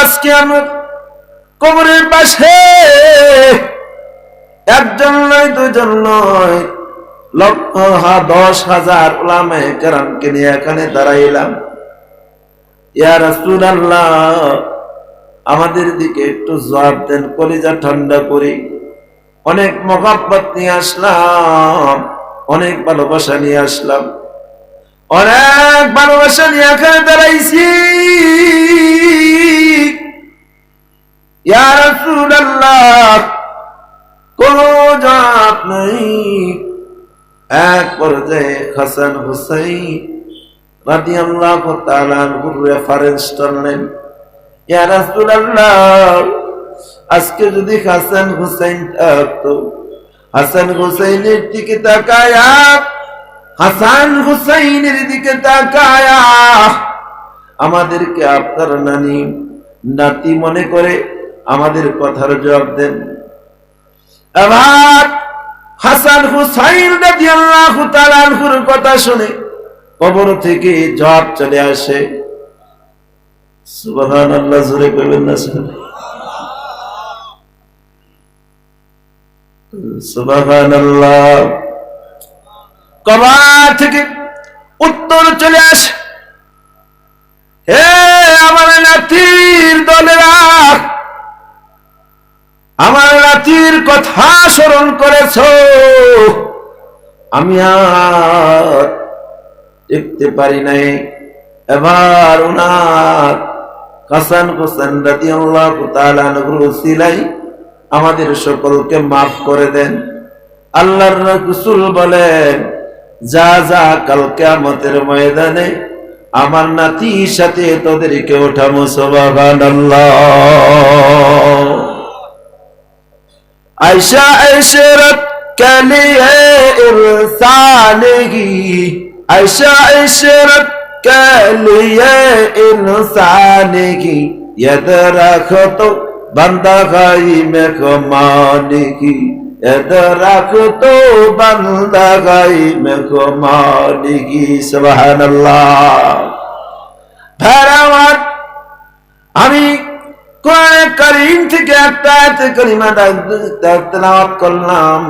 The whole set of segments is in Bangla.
আজকে আমরা কবরের পাশে। একজন নয়, দুজন নয়, লক্ষ দশ হাজার ওলামে কেরামকে নিয়ে এখানে দাঁড়াইলাম। ইয়া রাসূলুল্লাহ, আমাদের দিকে একটু জবাব দেন, কলিজা ঠান্ডা করি। অনেক মহাব্বত নিয়ে আসলাম, অনেক ভালোবাসা নিয়ে আসলাম। অনেক ভালোবাসা নিয়ে এখানে দাঁড়াইছি। কোন জবাব নাই। এক পর্যায়ে হাসান হুসাইন তাআলা আনহুর রেফারেন্স করলেন। আজকে যদি হাসান হুসাইন থাকতো, হাসান হুসাইনের দিকে তাকায়া হাসান হুসাইনের দিকে তাকায়া আমাদেরকে আপনার নানি, নাতি মনে করে আমাদের কথার জবাব দেন। আবার হাসান হুসাইন কথা শুনে থেকে জবাব চলে আসে। না কবর থেকে উত্তর চলে আসে। হে আমার নাতির দলেরা, আমার নাতির কথা স্মরণ করেছ। আমি আর দেখতে পারি নাই। এবার উনার হাসান হোসেন রাতি আল্লাহ সিলাই আমাদের সকলকে মাফ করে দেন। আল্লাহর রসুল বলেন যা যা, কালকে আমাদের ময়দানে, আমার নাতির সাথে তোদেরকে ওঠামো সোবাগান আয়সা আয়সরত কালিয়ে ইনসানগি আয়সা আয়সরত কালিয়ে ইনসানগি ইয়াদ রাখো তো বান্দা গাই মে কমানগি এদরাক বান্দা গাইব কো মালিকি সুবহানাল্লাহ। আমি কোরআন কারীম থেকে একটা আয়াত কালিমা তেলাওয়াত করলাম।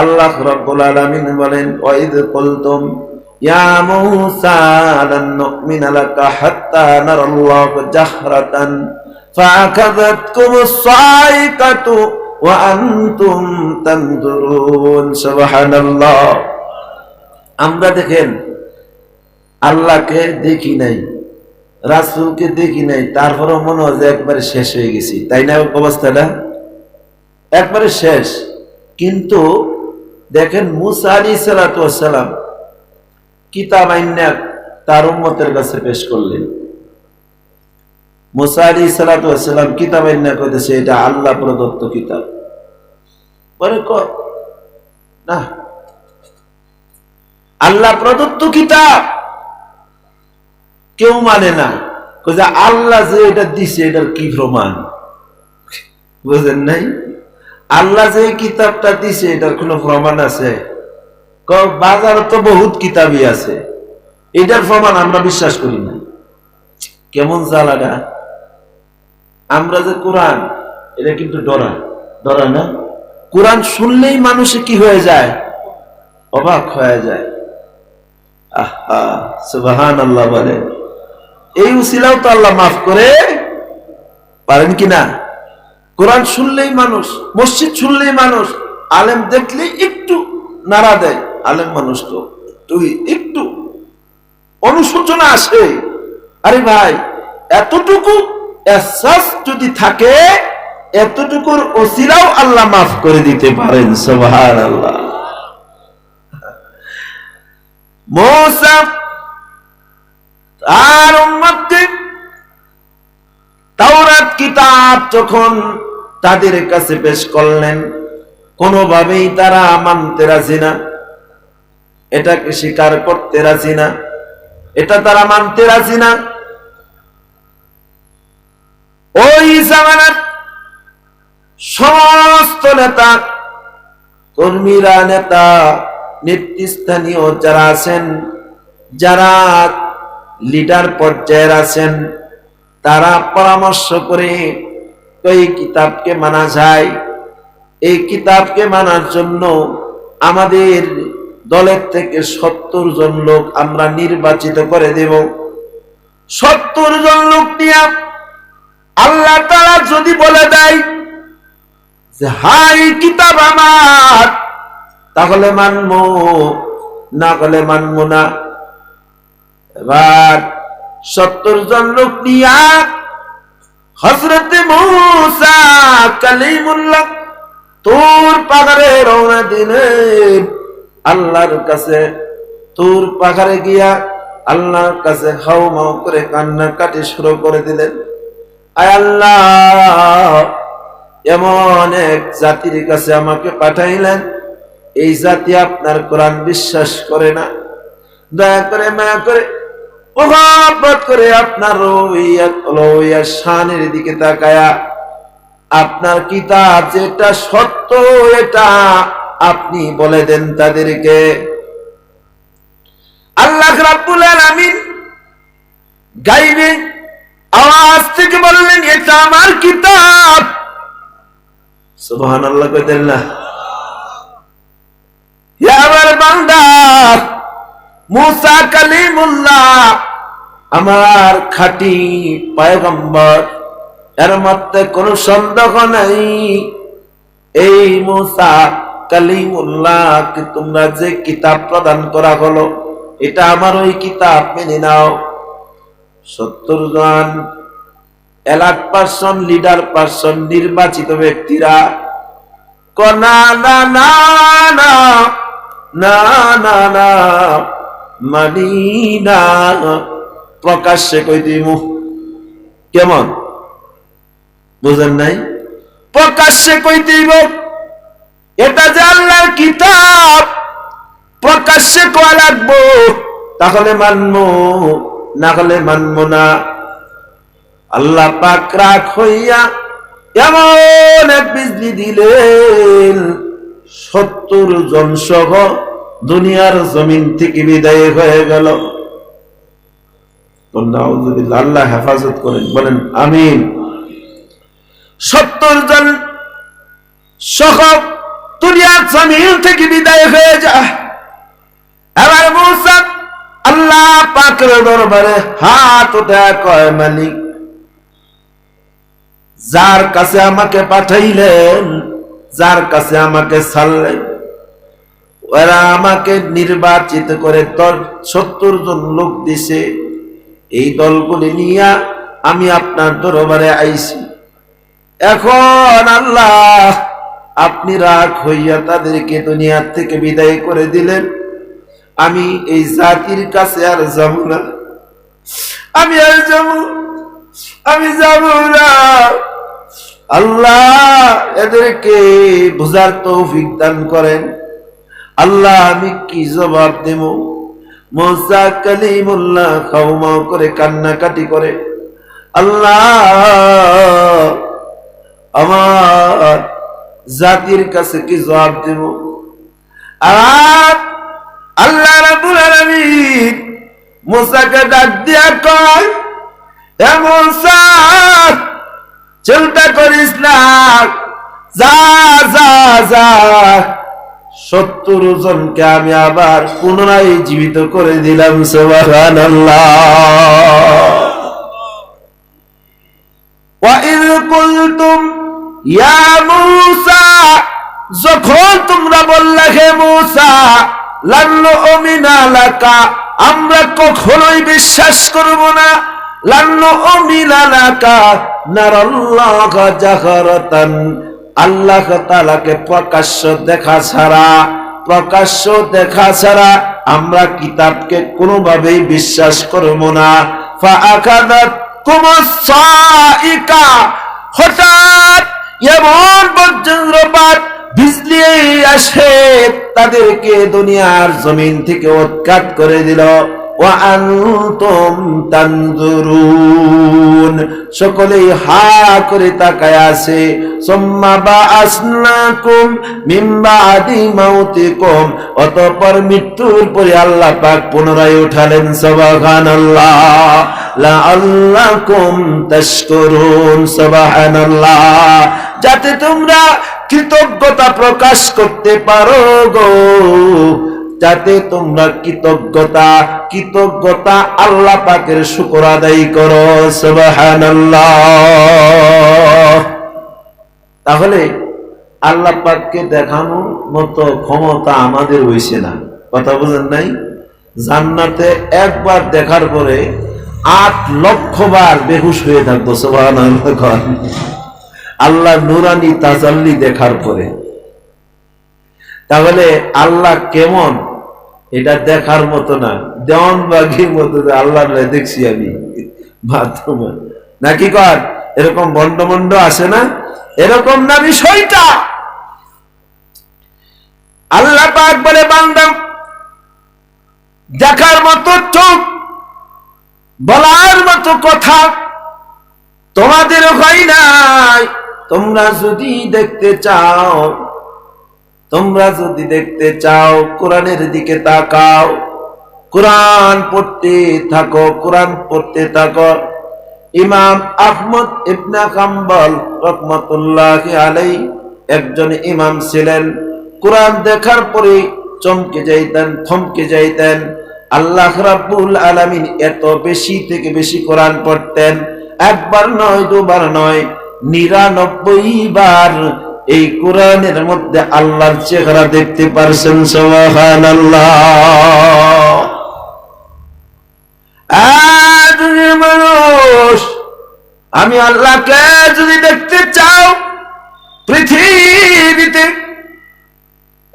আল্লাহ রাব্বুল আলামিন বলেন, ওয়াইদ কুলতুম, ইয়া মূসা, লান নুমিনা লাকা হাত্তা নারাল্লাহ জাহরাতান فأخذتكم الصاعقة وأنتم تنظرون سبحان الله আমরা দেখেন আল্লাহকে দেখি নাই রাসুলকে দেখি নাই তারপরও মনে হয় যে একবারে শেষ হয়ে গেছি তাই না অবস্থাটা একবারে শেষ কিন্তু দেখেন মুসা আলী সালাতাম কিতাব আইনা তার উম্মতের কাছে পেশ করলেন মুসা আলী সালাতাম কিতাব আইনা কইতেছে, এটা আল্লাহ প্রদত্ত কিতাব। পরে ক? না। আল্লাহ প্রদত্ত কিতাব। কেউ মানে না। যে আল্লাহ যে এটা দিছে, এটার কি প্রমাণ? বুঝেন নাই? আল্লাহ যে কিতাবটা দিছে, এটার কোনো প্রমাণ আছে? বাজারে তো বহুত কিতাবই আছে। এটার প্রমাণ আমরা বিশ্বাস করি না। কেমন জ্বালাটা? আমরা যে কোরআন, এটা কিন্তু ডরা ডরা না? কোরআন শুনলেই মানুষে কি হয়ে যায়? অবাক হয়ে যায়। আহা আল্লাহ বলে। এই উসিলাও তো আল্লাহ মাফ করে। পারেন কি না? কোরআন শুনলেই মানুষ, মসজিদ শুনলেই মানুষ, আলেম দেখলে একটু নাড়া দেয়। আলেম মানুষ তো তুই একটু অনুশোচনা আসে। আরে ভাই, এতটুকু এহসাস যদি থাকে, এতটুকুর ওসিলাও আল্লাহ মাফ করে দিতে পারেন সোভার আল্লাহ কিতাব যখন তাদের কাছে পেশ করলেন, কোনোভাবেই তারা মানতে রাজি না। এটাকে স্বীকার করতে রাজি না। এটা তারা মানতে রাজি না। ওই জামানার সমস্ত নেতা, কর্মীরা, নেতা, নেতৃস্থানীয় যারা আছেন, যারা লিডার পর্যায়ের আছেন, তারা পরামর্শ করে এই কিতাবকে মানা যায়। এই কিতাবকে মানার জন্য আমাদের দলের থেকে সত্তর জন লোক আমরা নির্বাচিত করে দেব। সত্তর জন লোক নিয়ে আল্লাহ তারা যদি বলে দেয় যে হাই কিতাব আমার। তাহলে মানব না হলে মানব না। এবার সত্তর জন লোক নিয়া হজরতে মূসা কালিমুল্লাহ তোর পাহাড়ে রওনা দিলেন। আল্লাহর কাছে তোর পাহাড়ে গিয়া আল্লাহর কাছে হাও মাও করে কান্না কাটি শুরু করে দিলেন। আল্লাহ, এমন এক জাতির কাছে আমাকে পাঠাইলেন। এই জাতি আপনার কোরআন বিশ্বাস করে না। দয়া করে মায়া করে, মোহাব্বত করে আপনার শানের দিকে তাকায়া আপনার কিতাব যেটা সত্য, এটা আপনি বলে দেন তাদেরকে। আল্লাহ রাব্বুল আলামিন গাইবে আওয়াজ থেকে বললেন এটা আমার কিতাব। সুবহানাল্লাহ কইতেন না হে আমার বান্দা মুসা কালিমুল্লাহ আমার খাঁটি পয়গম্বর এর মধ্যে কোনো সন্দেহ নাই। এই মুসা কালিমুল্লাহকে তোমরা যে কিতাব প্রদান করা হলো এটা আমার ওই কিতাব মেনে নাও। সত্তর জন এলাট পার্সন, লিডার পার্সন, নির্বাচিত ব্যক্তিরা কনা, না না না না না না, মানি, না প্রকাশ্যে কই দিব কেমন? বুঝেন নাই? প্রকাশ্যে কই দিব এটা যে আল্লাহর কিতাব, প্রকাশ্যে কোয়া লাগবো? তাহলে মানবো না হলে মানবো না। আল্লাহ পাক রাগ হইয়া এমন এক বিজলি দিলেন, সত্তর জন সহ দুনিয়ার জমিন থেকে বিদায় হয়ে গেল। আল্লাহ হেফাজত করেন, বলেন, আমিন। সত্তর জন সহ দুনিয়ার জমিন থেকে বিদায় হয়ে যায়। এবার আল্লাহ পাকের দরবারে হাত উঠে কয়, মালিক, যার কাছে আমাকে পাঠাইলেন, যার কাছে আমাকে ছাড়লেন, ওরা আমাকে নির্বাচিত করে তোর সত্তর জন লোক দিছে। এই দলগুলি নিয়ে আমি আপনার দরবারে আইছি। এখন আল্লাহ, আপনি রাগ হইয়া তাদেরকে দুনিয়ার থেকে বিদায় করে দিলেন। আমি এই জাতির কাছে আর যাব না। আমি আর যাব, আমি যাব না। আল্লাহ এদেরকে বুঝার তৌফিক দান করেন। আল্লাহ আমি কি জবাব দেব? মোসা কালিমুল্লাহ খাওমাও করে কান্নাকাটি করে, আল্লাহ আমার জাতির কাছে কি জবাব দেব? আর আল্লাহ রাবুল আলমিন মুসাকে ডাক দিয়া কয় হে মুসা, চিন্তা করিস না, যা যা যা, সত্তর জনকে আমি আবার পুনরায় জীবিত করে দিলাম ইয়া যখন তোমরা বললে, হে মূসা আমরা কখনোই বিশ্বাস করব না। আল্লাহ তাআলাকে প্রকাশ্য দেখা ছাড়া, প্রকাশ্য দেখা ছাড়া আমরা কোনোভাবেই বিশ্বাস করব না। হঠাৎ এমন বজ্রপাত আসে, তাদেরকে দুনিয়ার জমিন থেকে উৎখাত করে দিল। সকলেই হা করে তাকায় আছে। অতপর মৃত্যুর পরে আল্লাহ পাক পুনরায় উঠালেন সবাহান আল্লাহ যাতে তোমরা কৃতজ্ঞতা প্রকাশ করতে পারো গো। যাতে তোমরা কৃতজ্ঞতা কৃতজ্ঞতা আল্লাহ পাকের শুকর আদায় করো তাহলে আল্লাহ পাককে দেখানোর মতো ক্ষমতা আমাদের হইছে না। কথা বুঝেন নাই? জান্নাতে একবার দেখার পরে আট লক্ষ বার বেহুশ হয়ে থাকব, সুবহানাল্লাহ। আল্লাহ নুরানি তাজাল্লি দেখার পরে। তাহলে আল্লাহ কেমন? এটা দেখার মতো না। দেওয়ান বাঘির মতো আল্লাহ দেখছি আমি। বাথরুমে নাকি কর? এরকম বন্ড বন্ড আসে না? এরকম না বিষয়টা আল্লাহ পাক বলে বান্দাম দেখার মতো চোখ বলার মতো কথা তোমাদের হয় নাই। তোমরা যদি দেখতে চাও, তোমরা যদি দেখতে চাও, কোরআনের দিকে তাকাও, কোরআন পড়তে থাকো, কোরআন পড়তে থাকো। ইমাম আহমদ ইবনা কাম্বল রহমতুল্লাহ আলাই একজন ইমাম ছিলেন। কোরআন দেখার পরে চমকে যাইতেন, থমকে যাইতেন। আল্লাহ রাব্বুল আলামিন এত বেশি থেকে বেশি কোরআন পড়তেন। একবার নয়, দুবার নয় নিরানব্বই বার এই কোরআনের মধ্যে আল্লাহর চেহারা দেখতে পারছেন সোহান মানুষ, আমি আল্লাহকে যদি দেখতে চাও, পৃথিবীতে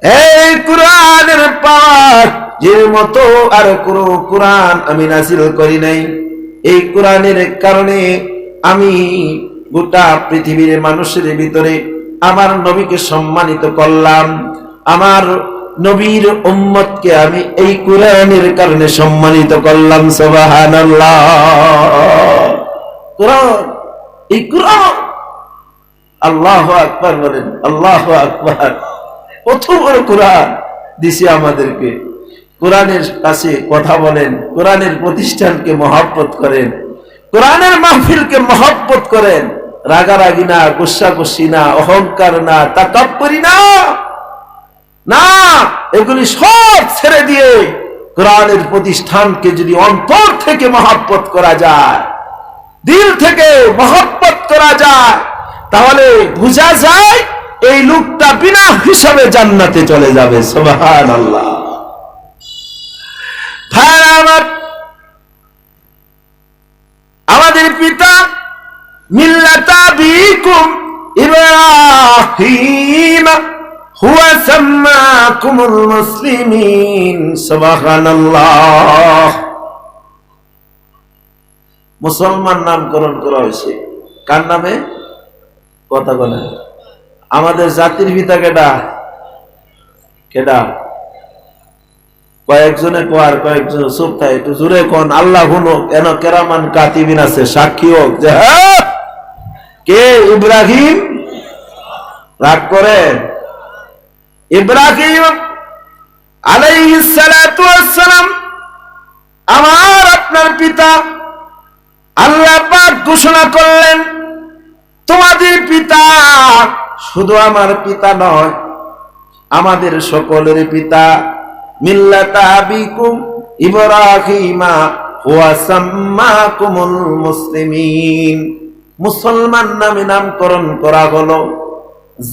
এই কোরআনের পাঠ যে মতো আর কোন কোরআন আমি নাসিল করি নাই। এই কোরআনের কারণে আমি গোটা পৃথিবীর মানুষের ভিতরে আমার নবীকে সম্মানিত করলাম। আমার নবীর উম্মতকে আমি এই কোরআনের কারণে সম্মানিত করলাম, সুবহানাল্লাহ। কোরআন, এই কোরআন। আল্লাহ আকবার বলেন, আল্লাহ আকবার। কত বড় কোরআন দিছে আমাদেরকে। কোরআনের কাছে কথা বলেন, কোরআনের প্রতিষ্ঠানকে মহাব্বত করেন, কোরআনের মাহফিলকে মহাব্বত করেন। রাগারাগি না, গুসা গুসি না, অহংকার না তাকাপ্পরি না। না, এগুলি সব ছেড়ে দিয়ে কোরআনের প্রতিষ্ঠানকে যদি অন্তর থেকে মহাব্বত করা যায়, দিল থেকে মহাব্বত করা যায়, তাহলে বোঝা যায় এই লোকটা বিনা হিসাবে জান্নাতে চলে যাবে। সোহান আল্লাহ আমাদের পিতা ইব্রাহিম, হুয়া সাম্মাকুমুল মুসলিমিন, সুবহানাল্লাহ। মুসলমান নামকরণ করা হয়েছে। কার নামে? কথা বলে আমাদের জাতির পিতা কেডা? কেডা? কয়েকজনে কোয়ার কয়েকজন চুপ একটু জুড়ে কোন। আল্লাহ হুনো কেন কেরামান কাতিবিন আছে, সাক্ষী হোক যে হ্যাঁ! কে ইব্রাহিম? রাগ করে। ইব্রাহিম আলাইহিসসালাম আমার আপনার পিতা আল্লাহ পাক ঘোষণা করলেন, তোমাদের পিতা শুধু আমার পিতা নয়, আমাদের সকলের পিতা। মিল্লাতা আবিকুম ইব্রাহিমা হুয়া সাম্মাকুমুল মুসলিমিন। মুসলমান নামে নামকরণ করা হলো।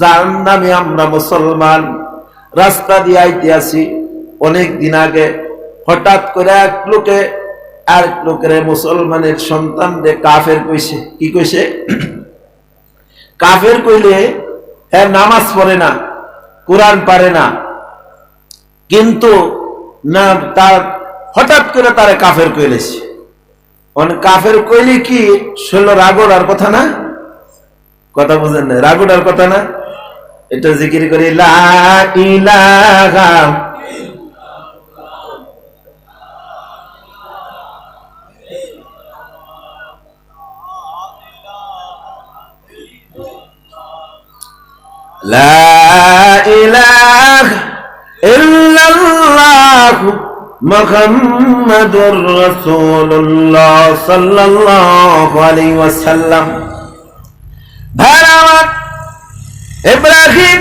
যার নামে আমরা মুসলমান। রাস্তা দিয়ে আইতে আসি। অনেক দিন আগে হঠাৎ করে এক লোকে, আরেক লোকের মুসলমানের সন্তান রে কাফের কইছে। কি কইছে? কাফের কইলে হ্যাঁ নামাজ পড়ে না, কোরআন পারে না। কিন্তু না, তার হঠাৎ করে তারে কাফের কইলেছে। অন কাফের কইলে কি শুনলো রাগর আর কথা না? কথা বুঝেন না রাগর আর কথা না? এটা জিকির করি, লা মোহাম্মদুর রসুল্লাহ সাল্লাল্লাহু আলাইহি ওয়াসাল্লাম। ভাইরা ইব্রাহিম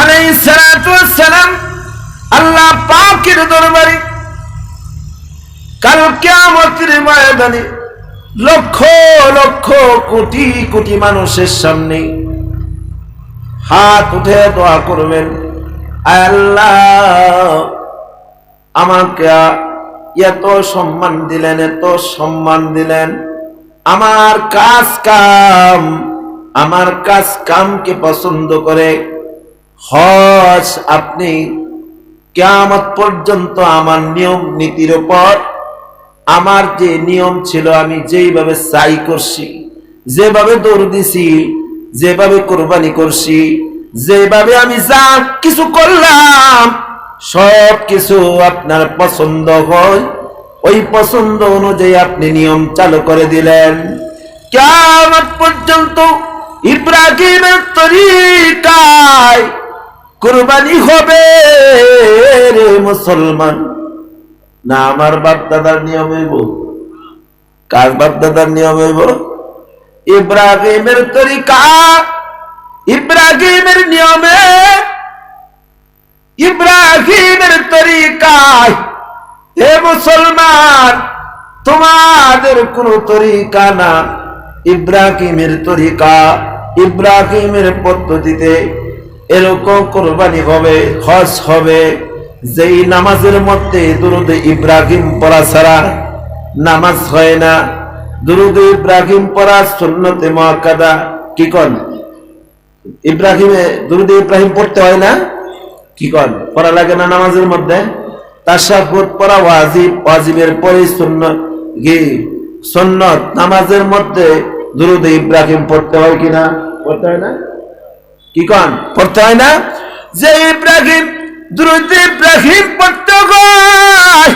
আলাইহিস সালাতু ওয়াসসালাম আল্লাহ পাকের দরবারে কাল কিয়ামতের ময়দানে লক্ষ লক্ষ কোটি কোটি মানুষের সামনে হাত উঠে দোয়া করবেন আল্লাহ। আমাকে এত সম্মান দিলেন, এত সম্মান দিলেন। আমার কাজ কাম, আমার কাজ কামকে পছন্দ করে। হজ আপনি কেয়ামত পর্যন্ত আমার নিয়ম নীতির উপর। আমার যে নিয়ম ছিল, আমি যেইভাবে চাই করছি, যেভাবে দৌড় দিছি, যেভাবে কোরবানি করছি, যেভাবে আমি যা কিছু করলাম সব কিছু আপনার পছন্দ হয়। ওই পছন্দ অনুযায়ী আপনি নিয়ম চালু করে দিলেন। কেমন পর্যন্ত ইব্রাহিমের তরিকায় কোরবানি হবে রে মুসলমান। না, আমার বাপ দাদার নিয়ম হইব। কার বাপ দাদার নিয়ম হইব? ইব্রাহিমের তরিকা। ইব্রাহিমের নিয়মে ইব্রাহিমের তরিকায় মুসলমান, তোমাদের কোন তরিকা না। ইব্রাহিমের তরিকা, ইব্রাহিমের পদ্ধতিতে এরকম কোরবানি হবে, হজ হবে। যেই নামাজের মধ্যে দুরুদ ইব্রাহিম পড়া ছাড়া নামাজ হয় না, দুরুদ ইব্রাহিম পড়া সুন্নতে মহাকাদা কি কন? ইব্রাহিমে দুরুদ ইব্রাহিম পড়তে হয় না? কি কন? পড়া লাগে না নামাজের মধ্যে? তাশাহুদ পড়া ওয়াজিব, ওয়াজিবের পরে সুন্নত। কি? সুন্নত। নামাজের মধ্যে দুরুদ ইব্রাহিম পড়তে হয় কিনা? পড়তে হয় না? কি কন? পড়তে হয় না? যে ইব্রাহিম, দুরুদ ইব্রাহিম পড়তে হয়।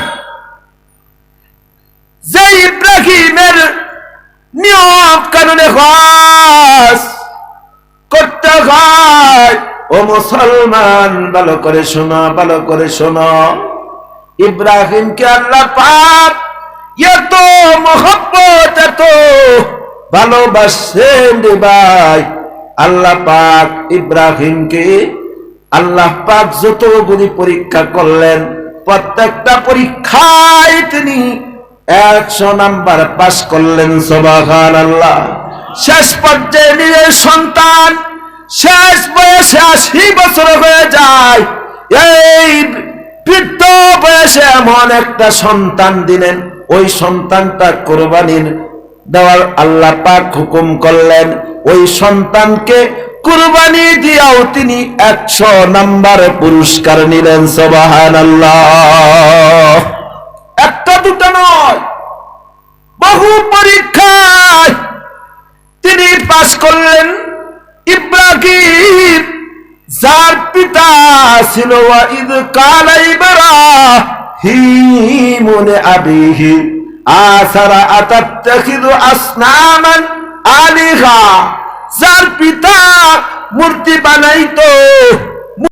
যে ইব্রাহিমের নিয়ম কানুনে করতে হয়। ও মুসলমান, ভালো করে শোনো, ভালো করে শোনো। ইব্রাহিমকে আল্লাহ পাক এত মোহব্বত, এত ভালোবাসেন রে ভাই। আল্লাহ পাক ইব্রাহিমকে আল্লাহ পাক যতগুলি পরীক্ষা করলেন, প্রত্যেকটা পরীক্ষায় তিনি একশো নাম্বার পাস করলেন সবাহান আল্লাহ শেষ পর্যায়ে নিজের সন্তান শেষ বয়সে আশি বছর হয়ে যায়। এই বৃদ্ধ বয়সে এমন একটা সন্তান দিলেন। ওই সন্তানটা কোরবানির দেওয়ার আল্লাহ পাক হুকুম করলেন। ওই সন্তানকে কুরবানি দিয়াও তিনি একশো নাম্বার পুরস্কার নিলেন সবাহান একটা দুটো নয়। বহু পরীক্ষায় তিনি পাশ করলেন। ইব্রাহিম, যার পিতা ছিল ঈদ কালা ইব্রাহিম আবিহি, আসারা আতাত্তাখিদু আসনামান আলিহা, যার পিতা মূর্তি বানাইতো।